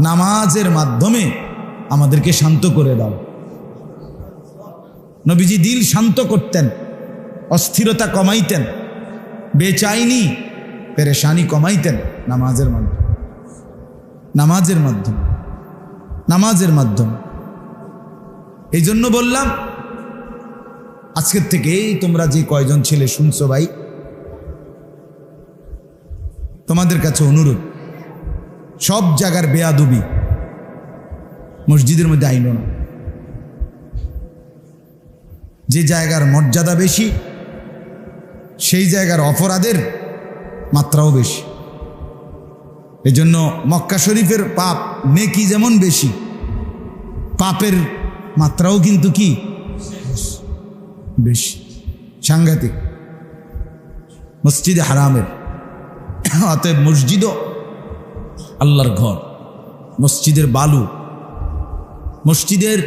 নামাজের মাধ্যমে আমাদেরকে শান্ত করে দাও। নবীজি দিল শান্ত করতেন, অস্থিরতা কমাইতেন, বেচাইনি পেরেশানি কমাইতেন নামাজের মাধ্যমে। নামাজের মাধ্যমে নামাজের মাধ্যমে। এই জন্য বললাম, আজকের থেকেই তোমরা যে কয়জন ছেলে শুনছো ভাই, তোমাদের কাছে অনুরোধ সব জায়গার বেয়াদুবি মসজিদের মধ্যে আইন না। যে জায়গার মর্যাদা বেশি, সেই জায়গার অপরাধের মাত্রাও বেশি। এজন্য মক্কা শরীফের পাপ নেকি যেমন বেশি, পাপের মাত্রাও কিন্তু কি? বেশি। সাংঘাতিক। মসজিদে হারামের। অতএব মসজিদও আল্লাহর ঘর, মসজিদের বালু। মসজিদের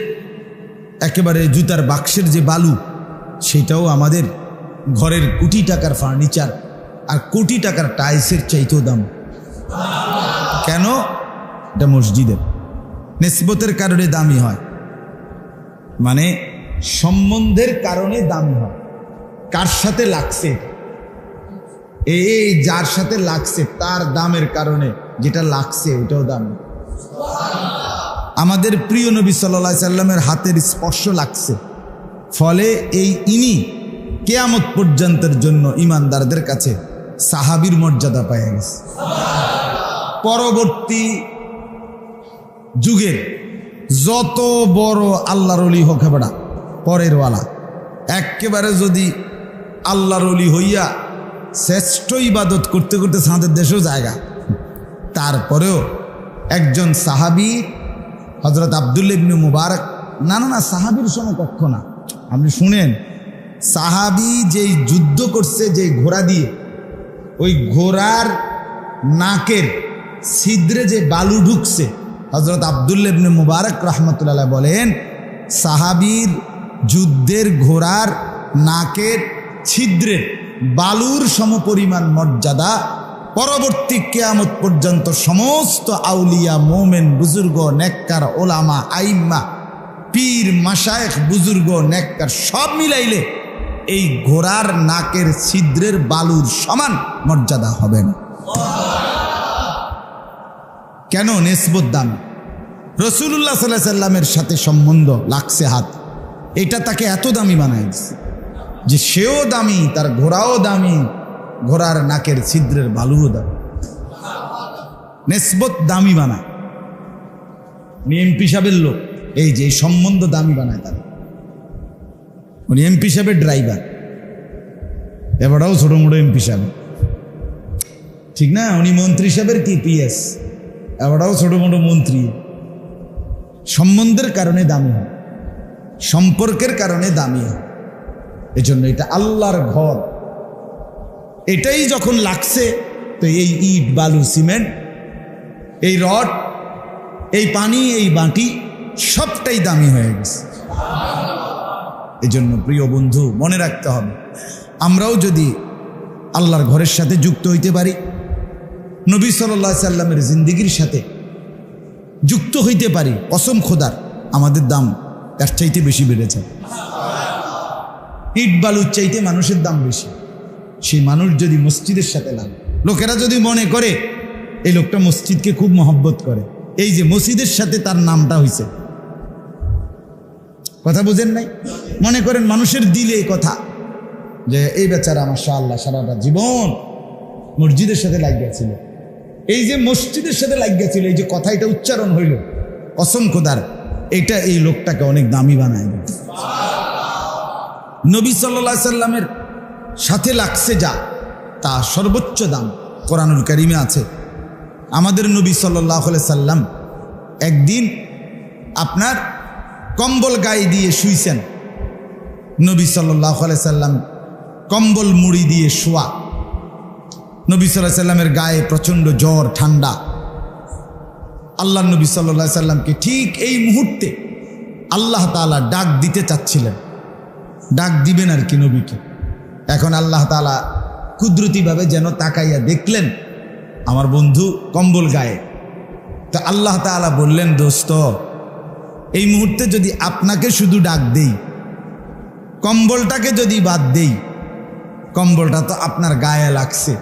একেবারে জুতার বাক্সের যে বালু, সেটাও আমাদের ঘরের কোটি টাকার ফার্নিচার আর কোটি টাকার টাইলসের চাইতেও দাম। কেন? এটা মসজিদের। নেসবতের কারণে দামি হয়। মানে সম্বন্ধের কারণে দামি হয়। কার সাথে লাগছে? এই যার সাথে লাগছে, তার দামের কারণে। যেটা লাগছে ওটাও দাম। আমাদের প্রিয় নবী সাল্লা সাল্লামের হাতের স্পর্শ লাগছে। ফলে এই ইনি কেয়ামত পর্যন্তের জন্য ইমানদারদের কাছে সাহাবির মর্যাদা পায় গেছে। পরবর্তী যুগের যত বড় আল্লাহর অলি হোক বেড়া পরের ওয়ালা। একেবারে যদি আল্লাহর অলি হইয়া শ্রেষ্ঠ ইবাদত করতে করতে সাঁদের দেশেও জায়গা। তারপরেও একজন সাহাবি হজরত আবদুল্লা ইবনে মুবারক না না না সাহাবির সমকক্ষ না। আপনি শুনেন, সাহাবি যেই যুদ্ধ করছে যে ঘোড়া দিয়ে, ওই ঘোড়ার নাকের ছিদ্রে যে বালু ঢুকছে হজরত আবদুল্লা ইবনে মুবারক রহমতুল্লাহ বলেন, সাহাবির যুদ্ধের ঘোড়ার নাকের ছিদ্রের বালুর সমপরিমাণ মর্যাদা পরবর্তী কেয়ামত পর্যন্ত সমস্ত আউলিয়া, মোমেন, বুজুর্গ, নেককার, ওলামা, আইম্মা, পীর মাসায়েক বুজুর্গ, নেককার সব মিলাইলে এই ঘোড়ার নাকের ছিদ্রের বালুর সমান মর্যাদা হবে না। কেন নেসবত দাম রসুল্লাহ সাল্লাহ সাল্লামের সাথে সম্বন্ধ লাগছে হাত। এটা তাকে এত দামি বানায় দিচ্ছে যে সেও দামি, তার ঘোড়াও দামি ঘোড়ার নাকের ছিদ্রের বালুও দামি নেসবত দামি বানায়। উনি এমপি সাহেবের লোক। এই যে সম্বন্ধ দামি বানায় তার। উনি এমপি সাহেবের ড্রাইভার। এবারও ছোটো মোটো এমপি সাহেব। ঠিক না? উনি মন্ত্রী সাহেবের কি পিএস? এবারও ছোটো মোটো মন্ত্রী। সম্বন্ধের কারণে দামি হয়। সম্পর্কের কারণে দামি হয়। এজন্য এটা আল্লাহর ঘর। এটাই যখন লাগছে, তো এই ইট, বালু, সিমেন্ট, এই রড, এই পানি, এই বাটি, সবটাই দামি হয়ে গেছে। এজন্য প্রিয় বন্ধু, মনে রাখতে হবে, আমরাও যদি আল্লাহর ঘরের সাথে যুক্ত হইতে পারি, নবী সাল্লাহ সাল্লামের জিন্দিগির সাথে যুক্ত হইতে পারি, অসম খোদার, আমাদের দাম তার চাইতে বেশি বেড়েছে। ইট, বালুর চাইতে মানুষের দাম বেশি। সেই মানুষ যদি মসজিদের সাথে লাগে লোকেরা যদি মনে করে এই লোকটা মসজিদকে খুব মহব্বত করে, এই যে মসজিদের সাথে তার নামটা হয়েছে কথা বুঝেন নাই? মনে করেন মানুষের দিলে এই কথা যে, এই বেচারা মাসা আল্লাহ সারাটা জীবন মসজিদের সাথে লাগিয়েছিল এই যে মসজিদের সাথে লাগিয়েছিল এই যে কথা এটা উচ্চারণ হইল, অসংখ্য অসংখ্যদার এটা এই লোকটাকে অনেক দামি বানায়। নবী সাল্লা সাল্লামের সাথে লাগছে যা, তা সর্বোচ্চ দাম কোরআনুল করিমে আছে। আমাদের নবী সাল্লাহ সাল্লাম একদিন আপনার কম্বল গায়ে দিয়ে শুইছেন। নবী সাল্লাহ সাল্লাম কম্বল মুড়ি দিয়ে শোয়া। নবী সাল্লাহ সাল্লামের গায়ে প্রচণ্ড জ্বর, ঠান্ডা। আল্লাহ নবী সাল্লাহ সাল্লামকে ঠিক এই মুহূর্তে আল্লাহ তালা ডাক দিতে চাচ্ছিলেন। ডাক দিবেন আর কি নবীকে। এখন আল্লাহ তালা কুদরতিভাবে যেন তাকাইয়া দেখলেন, আমার বন্ধু কম্বল গায়ে। তো আল্লাহ তাআলা বললেন, দোস্ত, এই মুহূর্তে যদি আপনাকে শুধু ডাক দেই, কম্বলটাকে যদি বাদ দেই, কম্বলটা তো আপনার গায়ে লাগছে।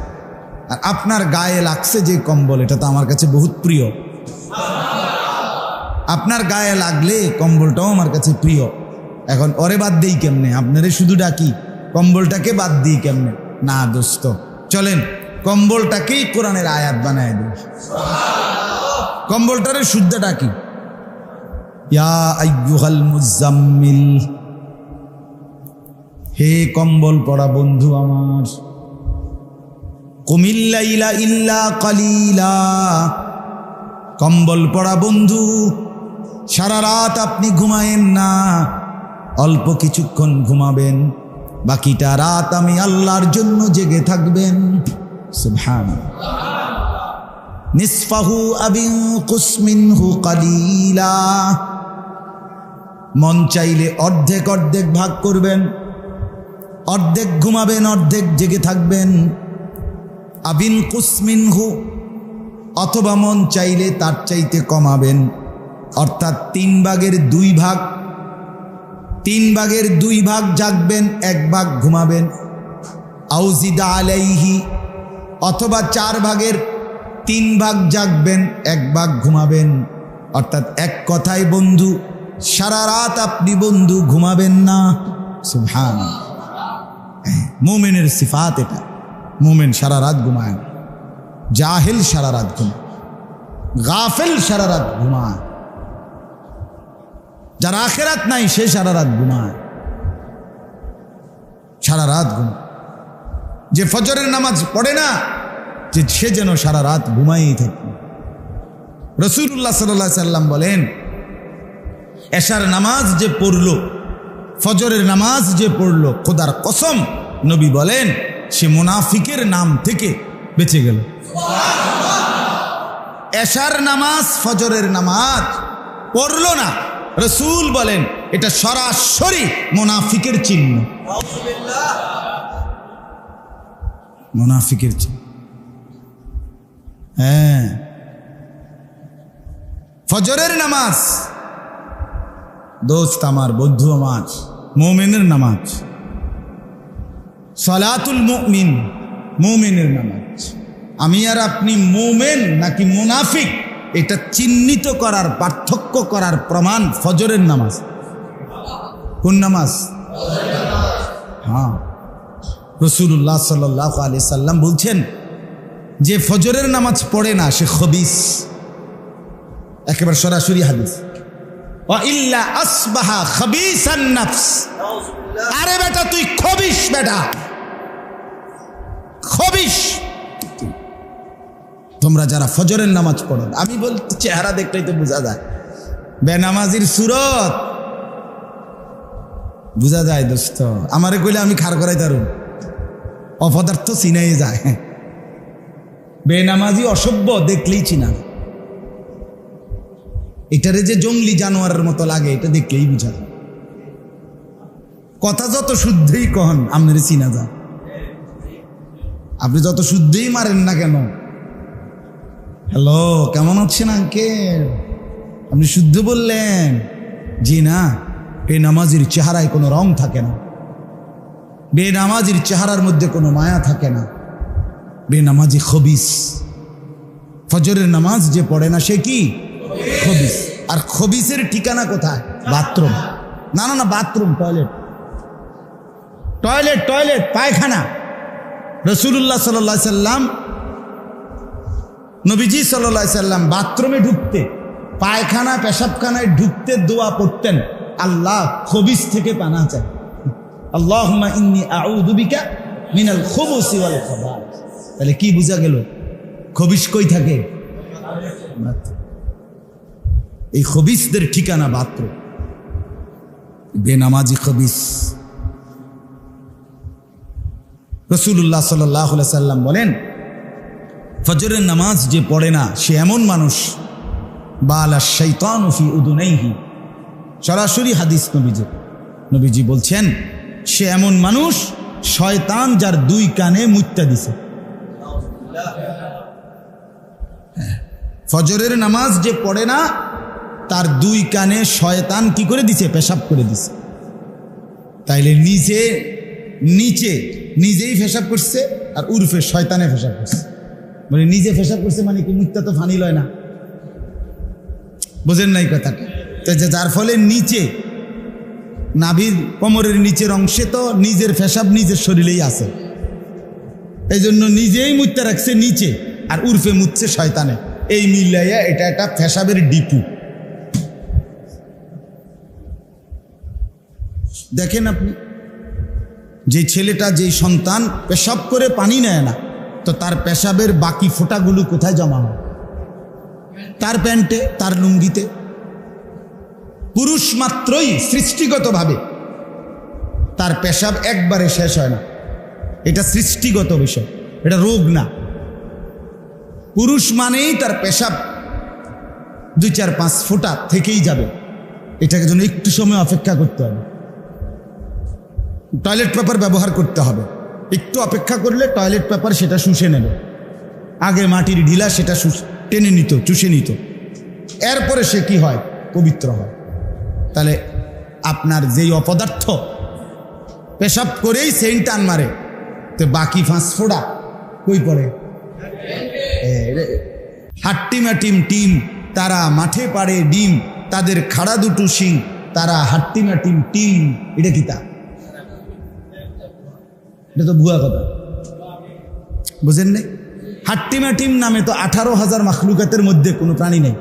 আর আপনার গায়ে লাগছে যে কম্বল, এটা তো আমার কাছে বহুত প্রিয়। আপনার গায়ে লাগলে কম্বলটাও আমার কাছে প্রিয়। এখন ওরে বাদ দিই কেমনে? আপনারে শুধু ডাকি। কম্বলটাকে বাদ দিই কেমনে? না দোস্ত। চলেন, কম্বলটাকেই কোরআনের আয়াত বানায় দিই। কম্বলটারে শুদ্ধ ডাকি ইয়া আইয়ুহাল মুজাম্মিল। হে কম্বল পড়া বন্ধু আমার। কুমিল্লাইলা ইল্লা কালিলা। কম্বল পড়া বন্ধু, সারা রাত আপনি ঘুমায়েন না, অল্প কিছুক্ষণ ঘুমাবেন। বাকিটা রাত আমি আল্লাহর জন্য জেগে থাকবেন। মন চাইলে অর্ধেক অর্ধেক ভাগ করবেন, অর্ধেক ঘুমাবেন, অর্ধেক জেগে থাকবেন। আবিন কুসমিনহু অথবা মন চাইলে তার চাইতে কমাবেন, অর্থাৎ তিন ভাগের দুই ভাগ তিন ভাগের দুই ভাগ জাগবেন, এক ভাগ ঘুমাবেন। আউজিদা আলাইহি, অথবা চার ভাগের তিন ভাগ জাগবেন, এক ভাগ ঘুমাবেন। অর্থাৎ এক কথায় বন্ধু, সারা রাত আপনি বন্ধু, ঘুমাবেন না। সুভান মোমেনের সিফাত এটা। মোমেন সারা রাত ঘুমায়। জাহেল সারা রাত ঘুমায় গাফেল সারা রাত ঘুমায় যার আখেরাত নাই, সে সারা রাত ঘুমায়। সারা রাত ঘুমায়। যে ফজরের নামাজ পড়ে না, যে সে যেন সারা রাত ঘুমাই থাকে। রসুল্লাহ সাল্লাহ সাল্লাম বলেন, এশার নামাজ যে পড়ল, ফজরের নামাজ যে পড়ল, খোদার কসম, নবী বলেন, সে মুনাফিকের নাম থেকে বেঁচে গেল। এশার নামাজ, ফজরের নামাজ পড়ল না রসুল বলেন, এটা সরাসরি মুনাফিকের চিহ্ন। মুনাফিকের চিহ্ন। হ্যাঁ। ফজরের নামাজ। দোস্ত আমার, বন্ধু আমার, মোমেনের নামাজ। সলাতুল মুমিন, মোমেনের নামাজ। আমি আর আপনি মোমেন নাকি মুনাফিক? এটা চিহ্নিত করার, পার্থক্য করার প্রমাণ ফজরের নামাজ। কোন নামাজ? হ্যাঁ। রসুল্লাহ সাল্লাহ আলি সাল্লাম বলছেন যে ফজরের নামাজ পড়ে না, সে খবিস। একেবারে সরাসরি হাদিস। ইল্লা আসবাহা নাফস। আরে বেটা, তুই খবিস বেটা। খবিস। তোমরা যারা ফজরের নামাজ পড়ো। আমি বলতে চেহারা দেখলেই তো বোঝা যায়। বেনামাজির সুরত। বোঝা যায় দোস্ত। আমারে কইলে আমি খার করাই তারুন অপদার্থ চিনাই যায়। বেনামাজি অসভ্য, দেখলেই চিনা। এটারে যে জঙ্গলি জানোয়ারের মতো লাগে, এটা দেখলেই বুঝা যায়। কথা যত শুদ্ধই কহন আপনার চিনা যায়। আপনি যত শুদ্ধই মারেন না কেন হ্যালো, কেমন আছেন আঙ্কেল? আপনি শুদ্ধ বললেন। জি না, বেনামাজির চেহারায় কোনো রং থাকে না। বেনামাজির চেহারার মধ্যে কোনো মায়া থাকে না। বেনামাজি খবিস। ফজরের নামাজ যে পড়ে না, সে কি? খবিস। আর খবিসের ঠিকানা কোথায়? বাথরুম। না না না, বাথরুম, টয়লেট। টয়লেট টয়লেট, পায়খানা। রসুল্লাহ সাল্লা সাল্লাম নবীজি সাল্লা সাল্লাম বাথরুমে ঢুকতে পায়খানা পেশাবখানায় ঢুকতে দোয়া পড়তেন। আল্লাহ খবিস থেকে পানা চায় আল্লাহ ইন্নি আউদুবিকা মিনাল খবসি তাহলে কি বোঝা গেল? খবিস কই থাকে? এই খবিসদের ঠিকানা বাথরুম। বেনামাজি খবিস। রসুল্লাহ সাল্লাহ সাল্লাম বলেন ফজরের নামাজ যে পড়ে না, সে এমন মানুষ। বালা শৈতান ফি উদুনাইহি। সরাসরি হাদিস নবীজি নবীজি বলছেন, সে এমন মানুষ, শয়তান যার দুই কানে মুত্যা দিছে। ফজরের নামাজ যে পড়ে না, তার দুই কানে শয়তান কি করে দিছে? পেশাব করে দিছে। তাইলে নিজে, নিচে নিজেই ফেসাব করছে, আর উর্ফে শয়তানে ফেসাব করছে। মানে নিজে ফেসাব করছে মানে কি মুক্তা তো ফানি লয় না। বোঝেন নাই কথাটা। তো যার ফলে নিচে, নাভির কোমরের নিচের অংশে তো নিজের ফেসাব নিজের শরীরেই আছে। এই জন্য নিজেই মুত্যা রাখছে নিচে আর উর্ফে মুচ্ছে শয়তানে। এই মিলাইয়া এটা একটা ফেসাবের ডিপু। দেখেন আপনি, যে ছেলেটা যেই সন্তান পেশাব করে পানি নেয় না তো তার পেশাবের বাকি ফোঁটাগুলো কোথায় জমা হয় তার প্যান্টে, তার লুঙ্গিতে। পুরুষ মাত্রই সৃষ্টিগতভাবে তার পেশাব একবারে শেষ হয় না। এটা সৃষ্টিগত বিষয়, এটা রোগ না। পুরুষ মানেই তার পেশাব দুই চার পাঁচ ফোঁটা থেকেই যাবে। এটাকে জন্য একটু সময় অপেক্ষা করতে হবে। টয়লেট পেপার ব্যবহার করতে হবে। একটু অপেক্ষা করলে টয়লেট পেপার সেটা শুষে নেবে। আগে মাটির ঢিলা সেটা টেনে নিত, চুষে নিত। এরপরে সে কি হয়? পবিত্র হয়। তাহলে আপনার যেই অপদার্থ, পেশাব করেই সেন্ট টান মারে, তো বাকি ফাঁস ফোড়া কই পড়ে? হাট্টিমা টিম টিম, তারা মাঠে পাড়ে ডিম, তাদের খাড়া দুটো শিং, তারা হাট্টিমা টিম টিম, এটা কি তা? এটা তো ভুয়া কথা। বুঝেন নাই? হাট্টিমা টিম নামে তো আঠারো হাজার মাখলুকাতের মধ্যে কোনো প্রাণী নেই।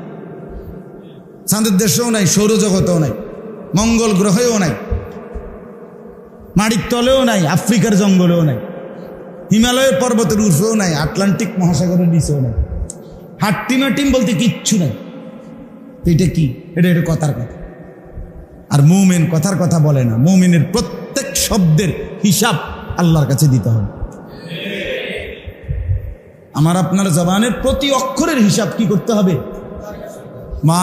চাঁদের দেশেও নাই, সৌরজগতেও নাই, মঙ্গল গ্রহেও নাই মাড়ির তলেও নাই, আফ্রিকার জঙ্গলেও নাই, হিমালয়ের পর্বতের উর্ফেও নাই, আটলান্টিক মহাসাগরের নিচেও নাই। হাট্টিমা টিম বলতে কিচ্ছু নাই। এটা কি? এটা এটা কথার কথা। আর মৌমেন কথার কথা বলে না। মৌমেনের প্রত্যেক শব্দের হিসাব আল্লাহর কাছে দিতে হবে। আমার আপনার জবানের প্রতি অক্ষরের হিসাব কি করতে হবে? মা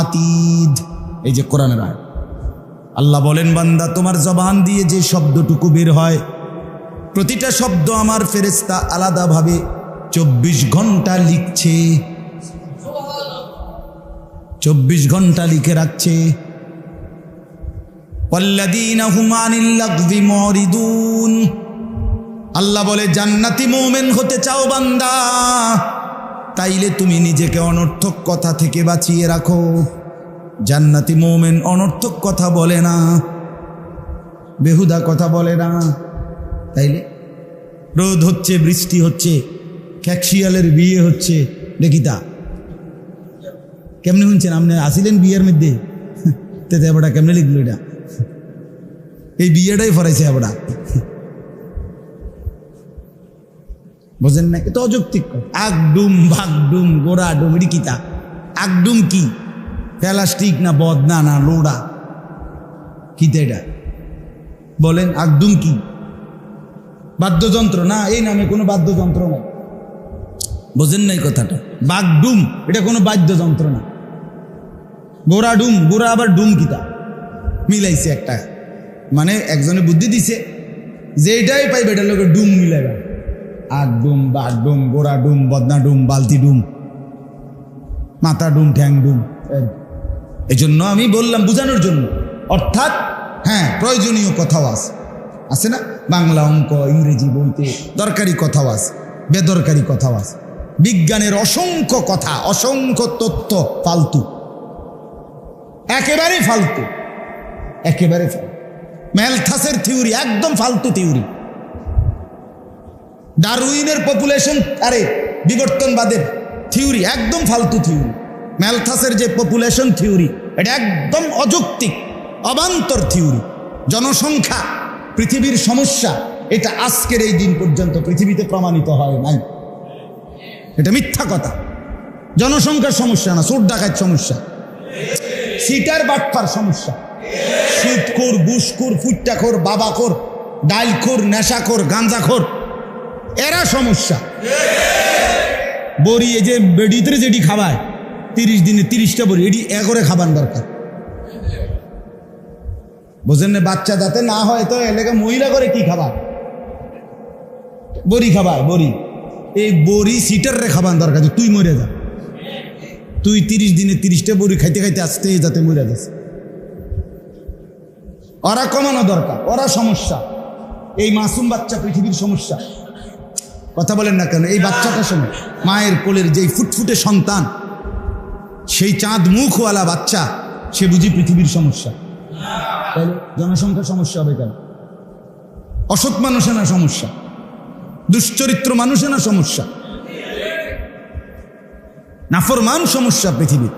আতীদ। এই যে কোরআনের আয়াত। আল্লাহ বলেন, বান্দা, তোমার জবান দিয়ে যে শব্দটুকু বের হয়, প্রতিটা শব্দ আমার ফেরেস্তা আলাদাভাবে চব্বিশ ঘণ্টা লিখছে। চব্বিশ ঘণ্টা লিখে রাখছে। আল্লাহ বলে, জান্নাতি মৌমেন হতে চাও বান্দা, তাইলে তুমি নিজেকে অনর্থক কথা থেকে বাঁচিয়ে রাখো। জান্নাতি মৌমেন অনর্থক কথা বলে না, বেহুদা কথা বলে না। তাইলে রোদ হচ্ছে, বৃষ্টি হচ্ছে খ্যাকশিয়ালের বিয়ে হচ্ছে দেখিতা কেমনে শুনছেন? আপনি আসিলেন বিয়ের মধ্যে? তেতে এবারটা কেমনে লিখলো এটা? এই বিয়েটাই ফরাইছে আমরা বোঝেন না এটা অযৌক্তিক। আগডুম ভাগডুম গোড়া ডুম এটি কিতা? আগডুম কি? প্লাস্টিক না বদনা না লোড়া? কিতা এটা? বলেন আগডুম কি? বাদ্যযন্ত্র? না, এই নামে কোনো বাদ্যযন্ত্র নাই। বোঝেন নাই কথাটা? বাগডুম, এটা কোনো বাদ্যযন্ত্র না। গোড়া ডুম গোড়া আবার ডুম কিতা? মিলাইছে একটা। মানে একজনে বুদ্ধি দিছে যে এটাই পাইবে এটা লোকে ডুম মিলাইবা। আগ ডুম বাঘ ডুম, গোড়া ডুম, বদনা ডুম, বালতি ডুম, মাথা ডুম, ঠ্যাং ডুম, এই। জন্য আমি বললাম বোঝানোর জন্য। অর্থাৎ হ্যাঁ প্রয়োজনীয় কথাও আছে আছে না? বাংলা অঙ্ক, ইংরেজি বইতে দরকারি কথাও আছে বেদরকারি কথাও আছে বিজ্ঞানের অসংখ্য কথা, অসংখ্য তথ্য ফালতু। একেবারে ফালতু। একেবারে ফালতু। ম্যালথাসের থিওরি, একদম ফালতু থিওরি। ডারউইনের পপুলেশন আরে, বিবর্তনবাদের থিওরি, একদম ফালতু থিওরি। ম্যালথাসের যে পপুলেশন থিওরি, এটা একদম অযৌক্তিক, অবান্তর থিওরি। জনসংখ্যা, পৃথিবীর সমস্যা, এটা আজকের এই দিন পর্যন্ত পৃথিবীতে প্রমাণিত হয় নাই। এটা মিথ্যা কথা। জনসংখ্যার সমস্যা না সুর ডাকাত সমস্যা। সিটার বাটপার সমস্যা। সুদখোর ঘুষখোর ফুট্টাখোর, বাবাখোর ডাইলখোর নেশাখোর, গাঁজাখোর, এরা সমস্যা। বড়ি এই যে বেডিতে যেটি খাবায়, তিরিশ দিনে তিরিশটা বড়ি, এটি একরে খাবার দরকার। বোঝেন না, বাচ্চা যাতে না হয়, তো এলাকা মহিলা করে কি খাবার? বড়ি খাবার, বড়ি। এই বড়ি সিটার রে খাবার দরকার তুই মরে যা। তুই তিরিশ দিনে তিরিশটা বড়ি খাইতে খাইতে আসতে যাতে মরে গেছে। ওরা কমানো দরকার, ওরা সমস্যা। এই মাসুম বাচ্চা পৃথিবীর সমস্যা। কথা বলেন না কেন? এই বাচ্চাটা সময় মায়ের কোলের যেই ফুটফুটে সন্তান, সেই চাঁদ মুখওয়ালা বাচ্চা, সে বুঝি পৃথিবীর সমস্যা। তাহলে জনসংখ্যার সমস্যা হবে কেন? অসৎ মানুষে না সমস্যা? দুশ্চরিত্র মানুষে না সমস্যা? নাফরমান সমস্যা পৃথিবীর।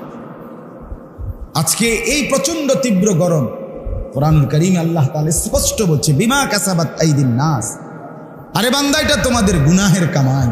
আজকে এই প্রচণ্ড তীব্র গরম, কোরআনুল করিম আল্লাহ তালে স্পষ্ট বলছে, বিমা কাসাবাত আইদিন নাস। আরে বান্দা, এটা তোমাদের গুনাহের কামাই